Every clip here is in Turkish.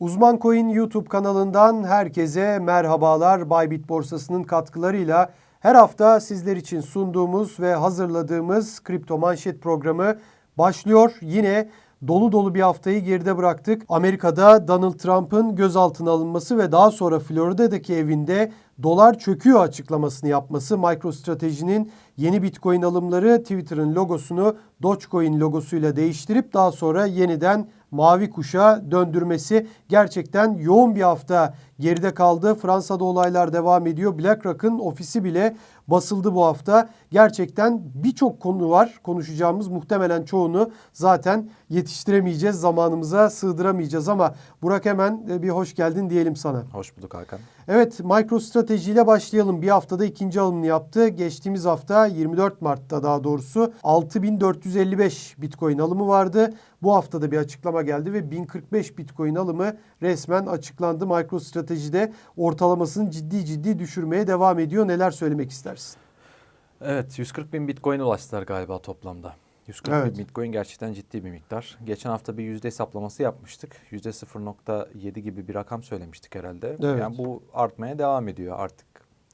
Uzman Coin YouTube kanalından herkese merhabalar. Bybit borsasının katkılarıyla her hafta sizler için sunduğumuz ve hazırladığımız kripto manşet programı başlıyor. Yine dolu dolu bir haftayı geride bıraktık. Amerika'da Donald Trump'ın gözaltına alınması ve daha sonra Florida'daki evinde dolar çöküyor açıklamasını yapması, MicroStrategy'nin yeni Bitcoin alımları Twitter'ın logosunu Dogecoin logosuyla değiştirip daha sonra yeniden mavi kuşa döndürmesi gerçekten yoğun bir hafta geride kaldı. Fransa'da olaylar devam ediyor. BlackRock'ın ofisi bile basıldı bu hafta. Gerçekten birçok konu var konuşacağımız. Muhtemelen çoğunu zaten yetiştiremeyeceğiz, zamanımıza sığdıramayacağız ama Burak hemen e, bir hoş geldin diyelim sana. Hoş bulduk Hakan. Evet, MicroStrateji ile başlayalım. Bir haftada ikinci alımını yaptı. Geçtiğimiz hafta 24 Mart'ta daha doğrusu 6455 Bitcoin alımı vardı. Bu haftada bir açıklama geldi ve 1045 Bitcoin alımı resmen açıklandı. MicroStrategy'de ortalamasını ciddi ciddi düşürmeye devam ediyor. Neler söylemek istersin? Evet 140 bin Bitcoin ulaştılar galiba toplamda. 140 Evet. bin Bitcoin gerçekten ciddi bir miktar. Geçen hafta bir yüzde hesaplaması yapmıştık. Yüzde 0.7 gibi bir rakam söylemiştik herhalde. Evet. Yani bu artmaya devam ediyor artık.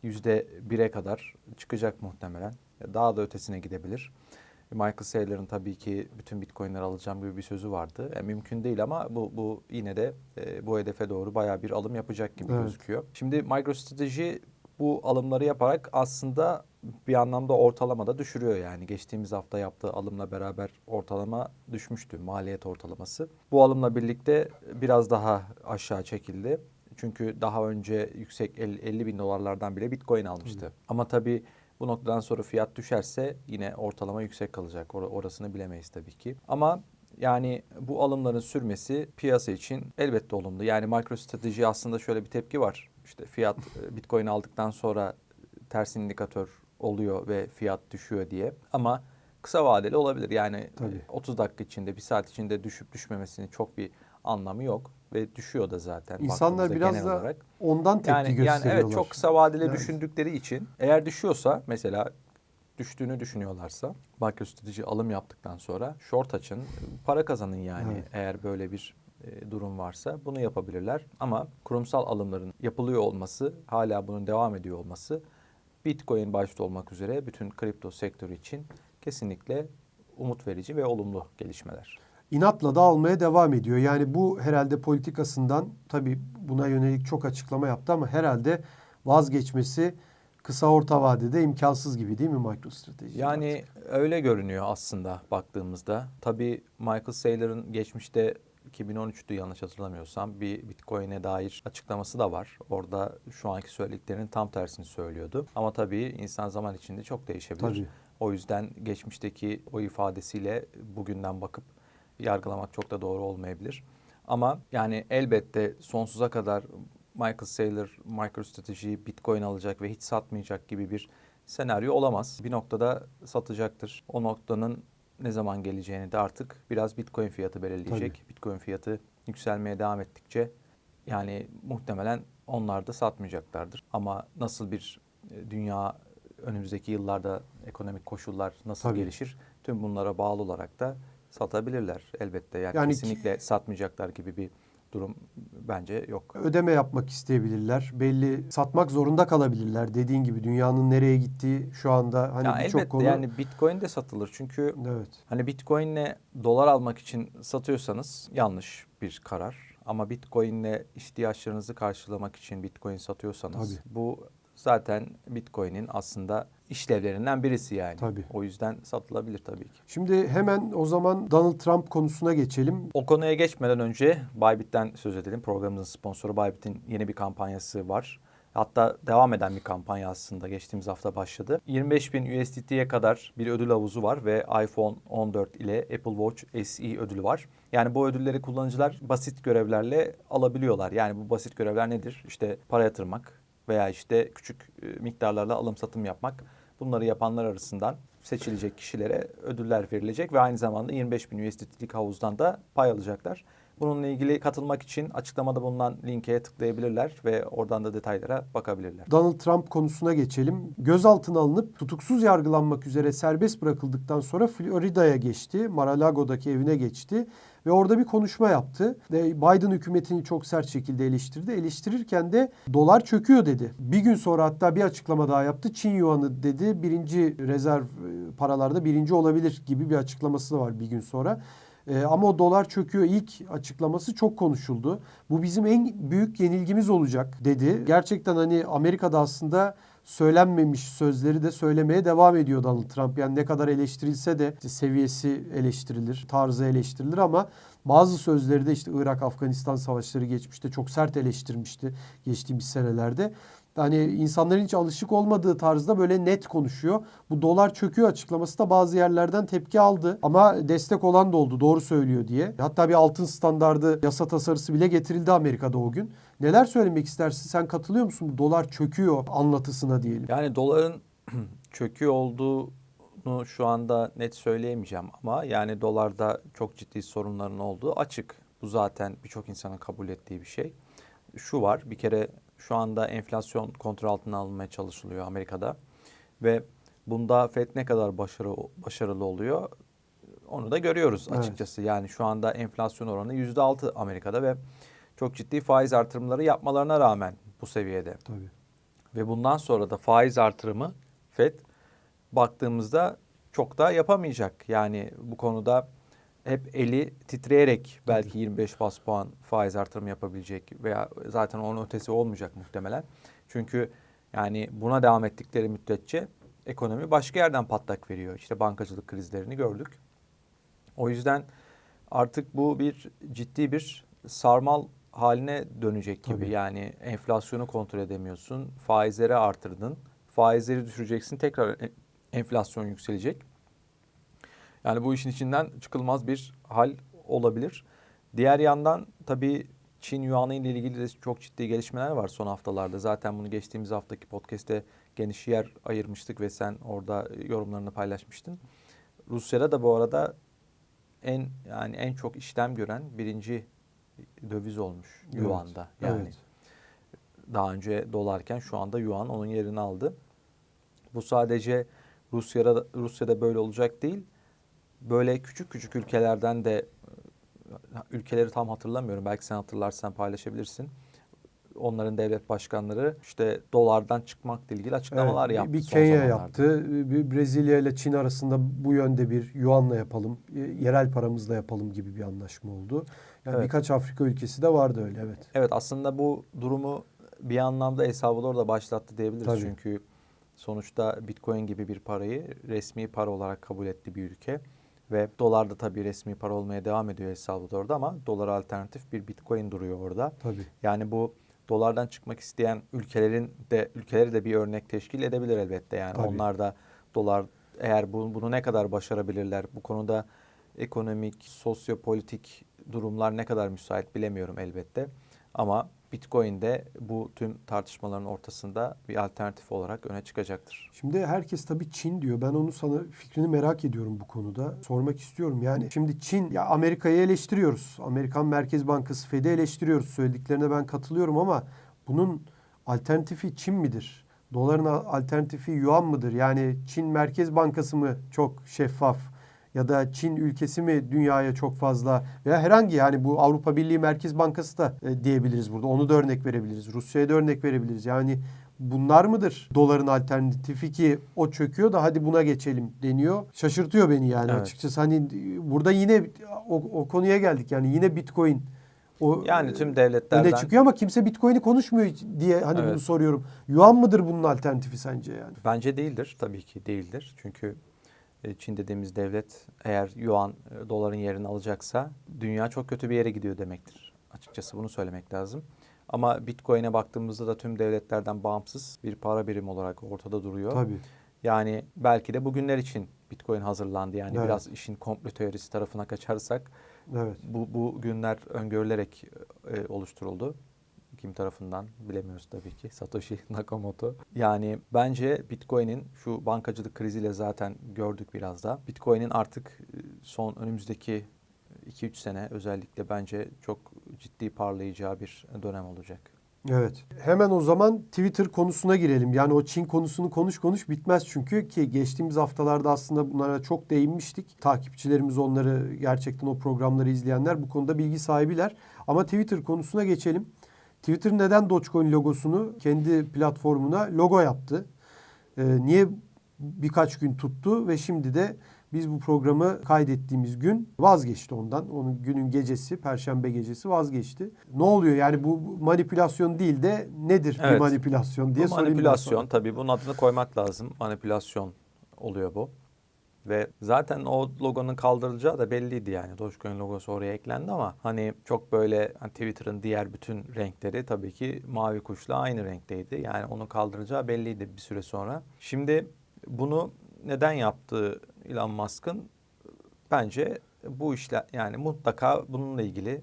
Yüzde 1'e kadar çıkacak muhtemelen. Daha da ötesine gidebilir. Michael Saylor'ın tabii ki bütün Bitcoin'leri alacağım gibi bir sözü vardı. Yani mümkün değil ama bu, bu yine de e, bu hedefe doğru bayağı bir alım yapacak gibi Evet. gözüküyor. Şimdi MicroStrategy bu alımları yaparak aslında bir anlamda ortalamada düşürüyor yani. Geçtiğimiz hafta yaptığı alımla beraber ortalama düşmüştü maliyet ortalaması. Bu alımla birlikte biraz daha aşağı çekildi. Çünkü daha önce yüksek el- 50 bin dolarlardan bile Bitcoin almıştı. Ama tabii bu noktadan sonra fiyat düşerse yine ortalama yüksek kalacak. Or- orasını bilemeyiz tabii ki. Ama yani bu alımların sürmesi piyasa için elbette olumlu. Yani MicroStrategy aslında şöyle bir tepki var. İşte fiyat e, Bitcoin aldıktan sonra ters indikatör oluyor ve fiyat düşüyor diye. Ama kısa vadeli olabilir. Yani Tabii. e, 30 dakika içinde, bir saat içinde düşüp düşmemesinin çok bir anlamı yok ve düşüyor da zaten. İnsanlar biraz da olarak. ondan tepki Yani, yani gösteriyorlar. evet çok kısa vadeli Evet. düşündükleri için eğer düşüyorsa mesela düştüğünü düşünüyorlarsa MicroStrategy alım yaptıktan sonra short açın, para kazanın yani Evet. eğer böyle bir durum varsa bunu yapabilirler. Ama kurumsal alımların yapılıyor olması, hala bunun devam ediyor olması Bitcoin başta olmak üzere bütün kripto sektörü için kesinlikle umut verici ve olumlu gelişmeler. inatla da almaya devam ediyor. Yani bu herhalde politikasından tabii buna yönelik çok açıklama yaptı ama herhalde vazgeçmesi kısa orta vadede imkansız gibi değil mi MicroStrateji? Yani öyle görünüyor aslında baktığımızda. Tabii Michael Saylor'ın geçmişte 2013'tü yanlış hatırlamıyorsam bir Bitcoin'e dair açıklaması da var. Orada şu anki söylediklerinin tam tersini söylüyordu. Ama tabii insan zaman içinde çok değişebilir. Tabii. O yüzden geçmişteki o ifadesiyle bugünden bakıp yargılamak çok da doğru olmayabilir. Ama yani elbette sonsuza kadar Michael Saylor MicroStrategy Bitcoin alacak ve hiç satmayacak gibi bir senaryo olamaz. Bir noktada satacaktır. O noktanın ne zaman geleceğini de artık biraz Bitcoin fiyatı belirleyecek. Bitcoin fiyatı yükselmeye devam ettikçe yani muhtemelen onlar da satmayacaklardır. Ama nasıl bir e, dünya önümüzdeki yıllarda ekonomik koşullar nasıl Tabii. gelişir? Tüm bunlara bağlı olarak da satabilirler elbette. Yani, Yani- kesinlikle satmayacaklar gibi bir durum bence yok. ödeme yapmak isteyebilirler. Belli satmak zorunda kalabilirler. Dediğin gibi dünyanın nereye gittiği şu anda hani ya birçok konu. yani Bitcoin de satılır çünkü Evet. Hani Bitcoin'le dolar almak için satıyorsanız yanlış bir karar. Ama Bitcoin'le ihtiyaçlarınızı karşılamak için Bitcoin satıyorsanız Tabii. bu zaten Bitcoin'in aslında işlevlerinden birisi yani. Tabii. O yüzden satılabilir tabii ki. Şimdi hemen o zaman Donald Trump konusuna geçelim. O konuya geçmeden önce Bybit'ten söz edelim. Programımızın sponsoru Bybit'in yeni bir kampanyası var. Hatta devam eden bir kampanya aslında geçtiğimiz hafta başladı. 25 bin USDT'ye kadar bir ödül havuzu var ve iPhone 14 ile Apple Watch SE ödülü var. Yani bu ödülleri kullanıcılar basit görevlerle alabiliyorlar. Yani bu basit görevler nedir? İşte para yatırmak veya işte küçük e, miktarlarla alım satım yapmak. Bunları yapanlar arasından seçilecek kişilere ödüller verilecek ve aynı zamanda 25 bin USDT'lik havuzdan da pay alacaklar. Bununla ilgili katılmak için açıklamada bulunan linke tıklayabilirler ve oradan da detaylara bakabilirler. Donald Trump konusuna geçelim. Gözaltına alınıp tutuksuz yargılanmak üzere serbest bırakıldıktan sonra Florida'ya geçti. Mar-a-Lago'daki evine geçti ve orada bir konuşma yaptı. Ve Biden hükümetini çok sert şekilde eleştirdi. Eleştirirken de dolar çöküyor dedi. Bir gün sonra hatta bir açıklama daha yaptı. Çin yuanı dedi birinci rezerv e, paralarda birinci olabilir gibi bir açıklaması da var bir gün sonra. Ee, ama o dolar çöküyor ilk açıklaması çok konuşuldu. Bu bizim en büyük yenilgimiz olacak dedi. Gerçekten hani Amerika'da aslında söylenmemiş sözleri de söylemeye devam ediyor Donald Trump. Yani ne kadar eleştirilse de işte seviyesi eleştirilir, tarzı eleştirilir ama bazı sözleri de işte Irak-Afganistan savaşları geçmişte çok sert eleştirmişti geçtiğimiz senelerde. Hani insanların hiç alışık olmadığı tarzda böyle net konuşuyor. Bu dolar çöküyor açıklaması da bazı yerlerden tepki aldı. Ama destek olan da oldu doğru söylüyor diye. Hatta bir altın standardı yasa tasarısı bile getirildi Amerika'da o gün. Neler söylemek istersin? Sen katılıyor musun bu dolar çöküyor anlatısına diyelim? Yani doların çöküyor olduğunu şu anda net söyleyemeyeceğim ama yani dolarda çok ciddi sorunların olduğu açık. Bu zaten birçok insanın kabul ettiği bir şey. Şu var bir kere şu anda enflasyon kontrol altına alınmaya çalışılıyor Amerika'da ve bunda FED ne kadar başarı, başarılı oluyor onu da görüyoruz Evet. açıkçası. Yani şu anda enflasyon oranı %6 Amerika'da ve çok ciddi faiz artırımları yapmalarına rağmen bu seviyede. Tabii. Ve bundan sonra da faiz artırımı FED baktığımızda çok da yapamayacak. Yani bu konuda hep eli titreyerek belki 25 bas puan faiz artırımı yapabilecek veya zaten onun ötesi olmayacak muhtemelen. Çünkü yani buna devam ettikleri müddetçe ekonomi başka yerden patlak veriyor. İşte bankacılık krizlerini gördük. O yüzden artık bu bir ciddi bir sarmal haline dönecek gibi. Tabii. Yani enflasyonu kontrol edemiyorsun. Faizleri artırdın. Faizleri düşüreceksin. Tekrar e- enflasyon yükselecek. Yani bu işin içinden çıkılmaz bir hal olabilir. Diğer yandan tabii Çin Yuanı ile ilgili de çok ciddi gelişmeler var son haftalarda. Zaten bunu geçtiğimiz haftaki podcast'te geniş yer ayırmıştık ve sen orada yorumlarını paylaşmıştın. Rusya'da da bu arada en yani en çok işlem gören birinci döviz olmuş Evet, Yuan'da. Yani evet. daha önce dolarken şu anda Yuan onun yerini aldı. Bu sadece Rusya'da Rusya'da böyle olacak değil. Böyle küçük küçük ülkelerden de ülkeleri tam hatırlamıyorum. Belki sen hatırlarsan paylaşabilirsin. Onların devlet başkanları işte dolardan çıkmakla ilgili açıklamalar Evet, yaptı. Bir Kenya yaptı. Bir Brezilya ile Çin arasında bu yönde bir yuanla yapalım, e, yerel paramızla yapalım gibi bir anlaşma oldu. Yani Evet. birkaç Afrika ülkesi de vardı öyle evet. Evet aslında bu durumu bir anlamda El Salvador da başlattı diyebiliriz. Tabii. Çünkü sonuçta Bitcoin gibi bir parayı resmi para olarak kabul etti bir ülke. Ve dolar da tabii resmi para olmaya devam ediyor El Salvador'da ama dolara alternatif bir Bitcoin duruyor orada. Tabii. Yani bu dolardan çıkmak isteyen ülkelerin de ülkeleri de bir örnek teşkil edebilir elbette. Yani Tabii. onlar da dolar eğer bu, bunu ne kadar başarabilirler bu konuda ekonomik, sosyopolitik durumlar ne kadar müsait bilemiyorum elbette. Ama Bitcoin de bu tüm tartışmaların ortasında bir alternatif olarak öne çıkacaktır. Şimdi herkes tabii Çin diyor. Ben onu sana fikrini merak ediyorum bu konuda. Sormak istiyorum. Yani şimdi Çin ya Amerika'yı eleştiriyoruz. Amerikan Merkez Bankası Fed'i eleştiriyoruz. Söylediklerine ben katılıyorum ama bunun alternatifi Çin midir? Doların alternatifi yuan mıdır? Yani Çin Merkez Bankası mı çok şeffaf? Ya da Çin ülkesi mi dünyaya çok fazla veya herhangi yani bu Avrupa Birliği Merkez Bankası da e, diyebiliriz burada. Onu da örnek verebiliriz. Rusya'ya da örnek verebiliriz. Yani bunlar mıdır doların alternatifi ki o çöküyor da hadi buna geçelim deniyor. Şaşırtıyor beni yani Evet. açıkçası. Hani burada yine o, o konuya geldik yani yine Bitcoin o Yani e, tüm devletlerden öne çıkıyor ama kimse Bitcoin'i konuşmuyor diye hani bunu Evet. soruyorum. Yuan mıdır bunun alternatifi sence yani? Bence değildir. Tabii ki değildir. Çünkü e, Çin dediğimiz devlet eğer yuan e, doların yerini alacaksa dünya çok kötü bir yere gidiyor demektir. Açıkçası bunu söylemek lazım. Ama Bitcoin'e baktığımızda da tüm devletlerden bağımsız bir para birimi olarak ortada duruyor. Tabii. Yani belki de bugünler için Bitcoin hazırlandı. Yani Evet. biraz işin komplo teorisi tarafına kaçarsak Evet. bu, bu günler öngörülerek e, oluşturuldu. Kim tarafından bilemiyoruz tabii ki. Satoshi Nakamoto. Yani bence Bitcoin'in şu bankacılık kriziyle zaten gördük biraz da. Bitcoin'in artık e, son önümüzdeki 2-3 sene özellikle bence çok ciddi parlayacağı bir dönem olacak. Evet. Hemen o zaman Twitter konusuna girelim. Yani o Çin konusunu konuş konuş bitmez çünkü ki geçtiğimiz haftalarda aslında bunlara çok değinmiştik. Takipçilerimiz onları gerçekten o programları izleyenler bu konuda bilgi sahibiler. Ama Twitter konusuna geçelim. Twitter neden Dogecoin logosunu kendi platformuna logo yaptı? Ee, niye birkaç gün tuttu ve şimdi de biz bu programı kaydettiğimiz gün vazgeçti ondan. Onun günün gecesi, perşembe gecesi vazgeçti. Ne oluyor yani bu manipülasyon değil de nedir bir Evet. manipülasyon diye bu sorayım manipülasyon tabii bunun adını koymak lazım. Manipülasyon oluyor bu. Ve zaten o logonun kaldırılacağı da belliydi yani. Dogecoin logosu oraya eklendi ama hani çok böyle hani Twitter'ın diğer bütün renkleri tabii ki mavi kuşla aynı renkteydi. Yani onun kaldıracağı belliydi bir süre sonra. Şimdi bunu neden yaptığı Elon Musk'ın bence bu işler yani mutlaka bununla ilgili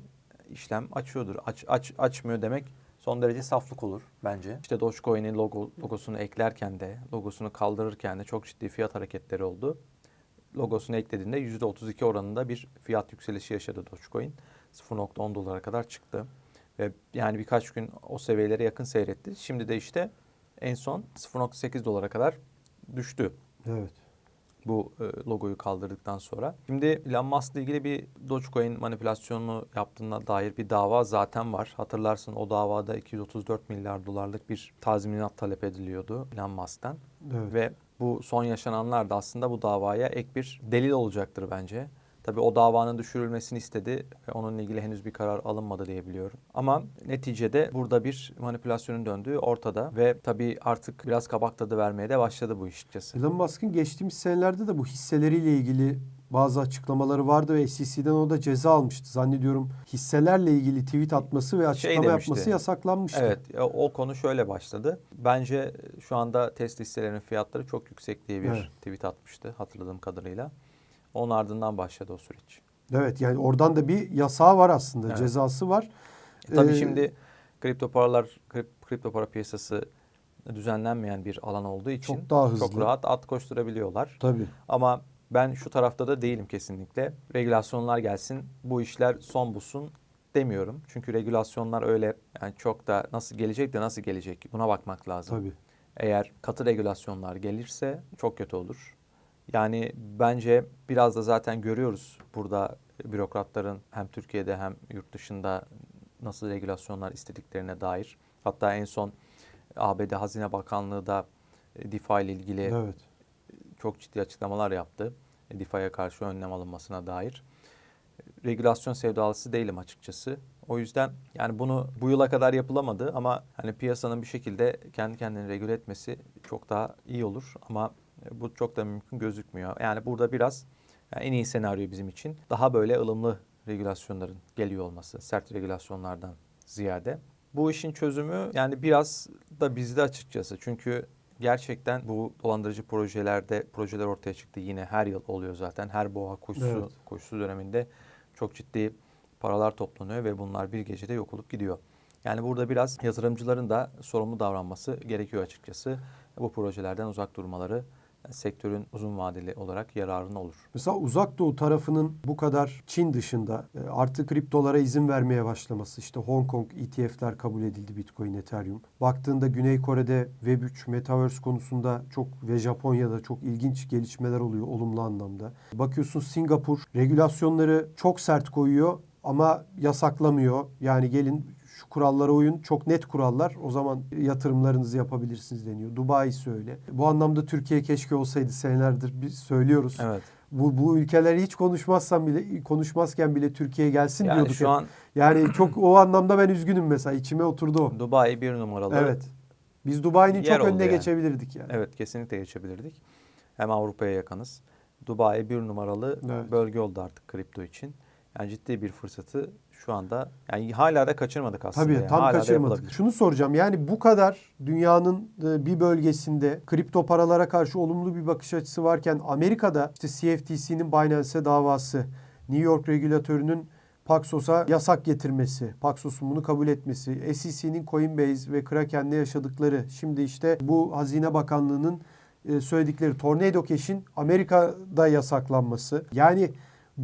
işlem açıyordur. Aç, aç açmıyor demek son derece saflık olur bence. İşte Dogecoin'in logo, logosunu eklerken de logosunu kaldırırken de çok ciddi fiyat hareketleri oldu. Logosunu eklediğinde %32 oranında bir fiyat yükselişi yaşadı Dogecoin. 0.10 dolara kadar çıktı. Ve yani birkaç gün o seviyelere yakın seyretti. Şimdi de işte en son 0.8 dolara kadar düştü Evet. bu e, logoyu kaldırdıktan sonra. Şimdi Elon Musk'la ilgili bir Dogecoin manipülasyonunu yaptığına dair bir dava zaten var. Hatırlarsın o davada 234 milyar dolarlık bir tazminat talep ediliyordu Elon Musk'tan. Evet. Ve bu son yaşananlar da aslında bu davaya ek bir delil olacaktır bence. Tabii o davanın düşürülmesini istedi ve onunla ilgili henüz bir karar alınmadı diye biliyorum. Ama neticede burada bir manipülasyonun döndüğü ortada ve tabii artık biraz kabak tadı vermeye de başladı bu işçesi. Elon Musk'ın geçtiğimiz senelerde de bu hisseleriyle ilgili bazı açıklamaları vardı ve SEC'den o da ceza almıştı. Zannediyorum hisselerle ilgili tweet atması ve açıklama demişti. yapması yasaklanmıştı. Evet, o konu şöyle başladı. Bence şu anda Tesla hisselerinin fiyatları çok yüksek diye bir Evet. tweet atmıştı hatırladığım kadarıyla. Onun ardından başladı o süreç. Evet yani oradan da bir yasağı var aslında. Evet. Cezası var. E, tabii Ee, şimdi kripto paralar, krip- kripto para piyasası düzenlenmeyen bir alan olduğu için Çok daha hızlı. çok rahat at koşturabiliyorlar. Tabii. Ama ben şu tarafta da değilim kesinlikle. Regülasyonlar gelsin, bu işler son bulsun demiyorum. Çünkü regülasyonlar öyle yani çok da nasıl gelecek de nasıl gelecek buna bakmak lazım. Tabii. Eğer katı regülasyonlar gelirse çok kötü olur. Yani bence biraz da zaten görüyoruz burada bürokratların hem Türkiye'de hem yurt dışında nasıl regülasyonlar istediklerine dair. Hatta en son ABD Hazine Bakanlığı da e, DeFi ile ilgili Evet. Çok ciddi açıklamalar yaptı. E, DeFi'ye karşı önlem alınmasına dair. E, Regülasyon sevdalısı değilim açıkçası. O yüzden yani bunu bu yıla kadar yapılamadı ama hani piyasanın bir şekilde kendi kendini regüle etmesi çok daha iyi olur ama e, bu çok da mümkün gözükmüyor. Yani burada biraz yani en iyi senaryo bizim için daha böyle ılımlı regülasyonların geliyor olması, sert regülasyonlardan ziyade. Bu işin çözümü yani biraz da bizde açıkçası. Çünkü gerçekten bu dolandırıcı projelerde projeler ortaya çıktı. Yine her yıl oluyor zaten. Her boğa koşusu, Evet. koşusu döneminde çok ciddi paralar toplanıyor ve bunlar bir gecede yok olup gidiyor. Yani burada biraz yatırımcıların da sorumlu davranması gerekiyor açıkçası. Bu projelerden uzak durmaları sektörün uzun vadeli olarak yararına olur. Mesela uzak doğu tarafının bu kadar Çin dışında e, artık kriptolara izin vermeye başlaması. işte Hong Kong ETF'ler kabul edildi Bitcoin, Ethereum. Baktığında Güney Kore'de Web3, Metaverse konusunda çok ve Japonya'da çok ilginç gelişmeler oluyor olumlu anlamda. Bakıyorsun Singapur regülasyonları çok sert koyuyor ama yasaklamıyor. Yani gelin kurallara uyun. Çok net kurallar. O zaman yatırımlarınızı yapabilirsiniz deniyor. Dubai öyle. Bu anlamda Türkiye keşke olsaydı senelerdir biz söylüyoruz. Evet. Bu bu ülkeleri hiç konuşmazsam bile konuşmazken bile Türkiye'ye gelsin Yani diyorduk. şu hep. an yani çok o anlamda ben üzgünüm mesela içime oturdu o. Dubai bir numaralı. Evet. Biz Dubai'nin çok önüne yani. geçebilirdik yani. Evet kesinlikle geçebilirdik. Hem Avrupa'ya yakınız. Dubai bir numaralı Evet. bölge oldu artık kripto için. Yani ciddi bir fırsatı şu anda yani hala da kaçırmadık aslında. Tabii yani. tam Hala kaçırmadık. Şunu soracağım yani bu kadar dünyanın e, bir bölgesinde kripto paralara karşı olumlu bir bakış açısı varken Amerika'da işte CFTC'nin Binance'e davası, New York regülatörünün Paxos'a yasak getirmesi, Paxos'un bunu kabul etmesi, SEC'nin Coinbase ve Kraken'le yaşadıkları, şimdi işte bu Hazine Bakanlığı'nın e, söyledikleri Tornado Cash'in Amerika'da yasaklanması. Yani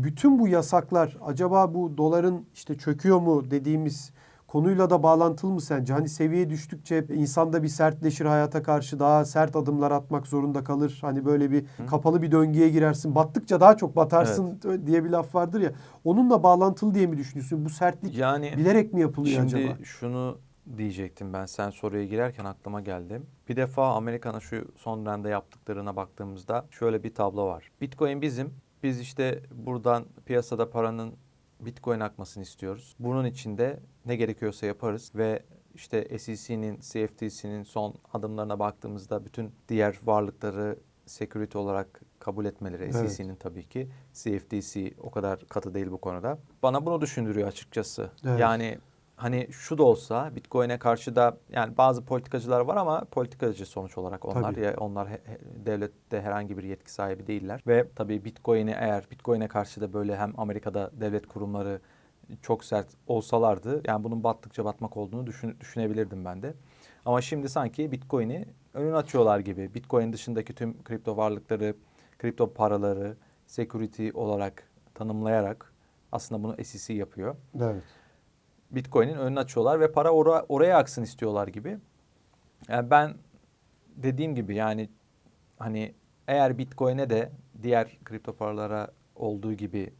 Bütün bu yasaklar acaba bu doların işte çöküyor mu dediğimiz konuyla da bağlantılı mı sence? Hani seviye düştükçe insanda bir sertleşir hayata karşı daha sert adımlar atmak zorunda kalır. Hani böyle bir kapalı bir döngüye girersin. Battıkça daha çok batarsın diye bir laf vardır ya. Onunla bağlantılı diye mi düşünüyorsun? Bu sertlik Yani bilerek mi yapılıyor Şimdi acaba? şunu diyecektim ben sen soruya girerken aklıma geldi. Bir defa Amerika'nın şu son dönemde yaptıklarına baktığımızda şöyle bir tablo var. Bitcoin bizim. Biz işte buradan piyasada paranın Bitcoin akmasını istiyoruz. Bunun için de ne gerekiyorsa yaparız ve işte SEC'nin, CFTC'nin son adımlarına baktığımızda bütün diğer varlıkları security olarak kabul etmeleri Evet. SEC'nin tabii ki. CFTC o kadar katı değil bu konuda. Bana bunu düşündürüyor açıkçası. Evet. Yani hani şu da olsa Bitcoin'e karşı da yani bazı politikacılar var ama politikacı sonuç olarak onlar Tabii. ya onlar he- he- devlette herhangi bir yetki sahibi değiller ve tabii Bitcoin'i eğer Bitcoin'e karşı da böyle hem Amerika'da devlet kurumları çok sert olsalardı yani bunun battıkça batmak olduğunu düşün, düşünebilirdim ben de. Ama şimdi sanki Bitcoin'i önünü açıyorlar gibi. Bitcoin dışındaki tüm kripto varlıkları, kripto paraları security olarak tanımlayarak aslında bunu SEC yapıyor. Evet. Bitcoin'in önünü açıyorlar ve para ora- oraya aksın istiyorlar gibi. Yani ben dediğim gibi yani hani eğer Bitcoin'e de diğer kripto paralara olduğu gibi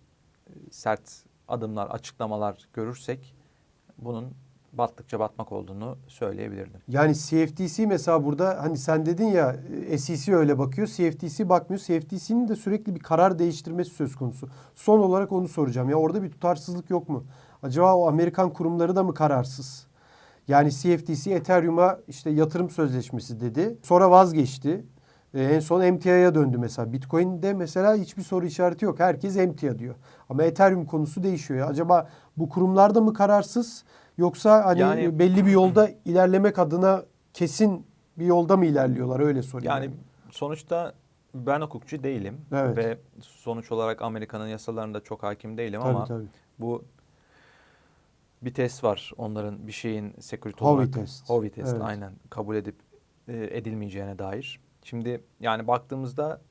e, sert adımlar, açıklamalar görürsek bunun battıkça batmak olduğunu söyleyebilirdim. Yani CFTC mesela burada hani sen dedin ya e, SEC öyle bakıyor. CFTC bakmıyor. CFTC'nin de sürekli bir karar değiştirmesi söz konusu. Son olarak onu soracağım. Ya orada bir tutarsızlık yok mu? Acaba o Amerikan kurumları da mı kararsız? Yani CFTC Ethereum'a işte yatırım sözleşmesi dedi. Sonra vazgeçti. E, en son emtiaya döndü mesela. Bitcoin'de mesela hiçbir soru işareti yok. Herkes emtia diyor. Ama Ethereum konusu değişiyor. Ya. Acaba bu kurumlar da mı kararsız? Yoksa hani Yani- belli bir yolda ilerlemek adına kesin bir yolda mı ilerliyorlar? Öyle sorayım. Yani sonuçta ben hukukçu değilim Evet. ve sonuç olarak Amerika'nın yasalarında çok hakim değilim tabii ama tabii. bu bir test var onların bir şeyin security Howey olarak. test. Howey test Evet. aynen kabul edip e, edilmeyeceğine dair. Şimdi yani baktığımızda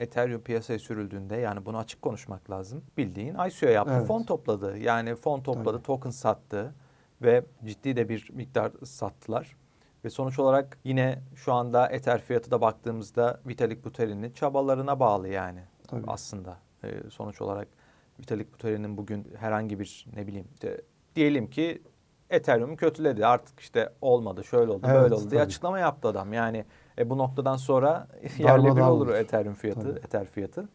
Ethereum piyasaya sürüldüğünde yani bunu açık konuşmak lazım. Bildiğin ICO yaptı, Evet. fon topladı. Yani fon topladı, Tabii. token sattı ve ciddi de bir miktar sattılar. Ve sonuç olarak yine şu anda Ether fiyatı da baktığımızda Vitalik Buterin'in çabalarına bağlı yani Tabii. aslında. Ee, sonuç olarak Vitalik Buterin'in bugün herhangi bir ne bileyim işte diyelim ki Ethereum kötüledi artık işte olmadı şöyle oldu Evet, böyle oldu diye tabii. açıklama yaptı adam. Yani e, bu noktadan sonra yerle bir Darmadağın olur olur. Ethereum fiyatı, Tabii. Ether fiyatı.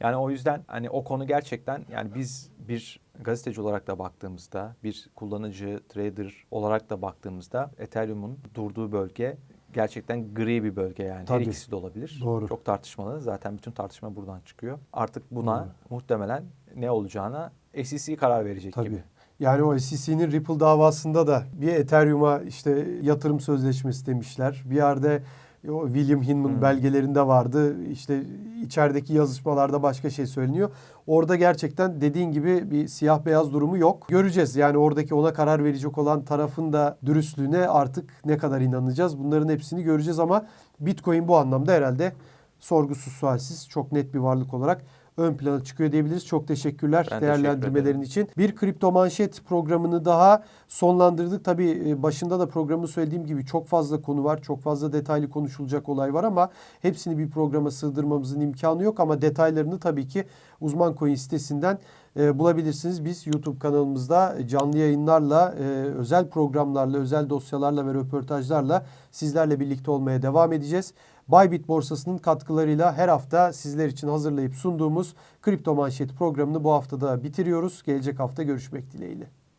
Yani o yüzden hani o konu gerçekten yani biz bir gazeteci olarak da baktığımızda, bir kullanıcı, trader olarak da baktığımızda Ethereum'un durduğu bölge gerçekten gri bir bölge yani. Her Tabii. ikisi de olabilir. Doğru. Çok tartışmalı. Zaten bütün tartışma buradan çıkıyor. Artık buna muhtemelen ne olacağına SEC karar verecek Tabii. gibi. Yani o SEC'nin Ripple davasında da bir Ethereum'a işte yatırım sözleşmesi demişler. Bir yerde o William Hinman Hmm. belgelerinde vardı. İşte içerideki yazışmalarda başka şey söyleniyor. Orada gerçekten dediğin gibi bir siyah beyaz durumu yok. Göreceğiz. Yani oradaki ona karar verecek olan tarafın da dürüstlüğüne artık ne kadar inanacağız. Bunların hepsini göreceğiz ama Bitcoin bu anlamda herhalde sorgusuz sualsiz çok net bir varlık olarak ön plana çıkıyor diyebiliriz. Çok teşekkürler Ben teşekkür değerlendirmelerin ederim. için. Bir kripto manşet programını daha sonlandırdık. Tabii e, başında da programı söylediğim gibi çok fazla konu var. Çok fazla detaylı konuşulacak olay var ama hepsini bir programa sığdırmamızın imkanı yok ama detaylarını tabii ki Uzman Coin sitesinden e, bulabilirsiniz. Biz YouTube kanalımızda canlı yayınlarla, e, özel programlarla, özel dosyalarla ve röportajlarla sizlerle birlikte olmaya devam edeceğiz. Bybit borsasının katkılarıyla her hafta sizler için hazırlayıp sunduğumuz Kripto Manşet programını bu haftada bitiriyoruz. Gelecek hafta görüşmek dileğiyle.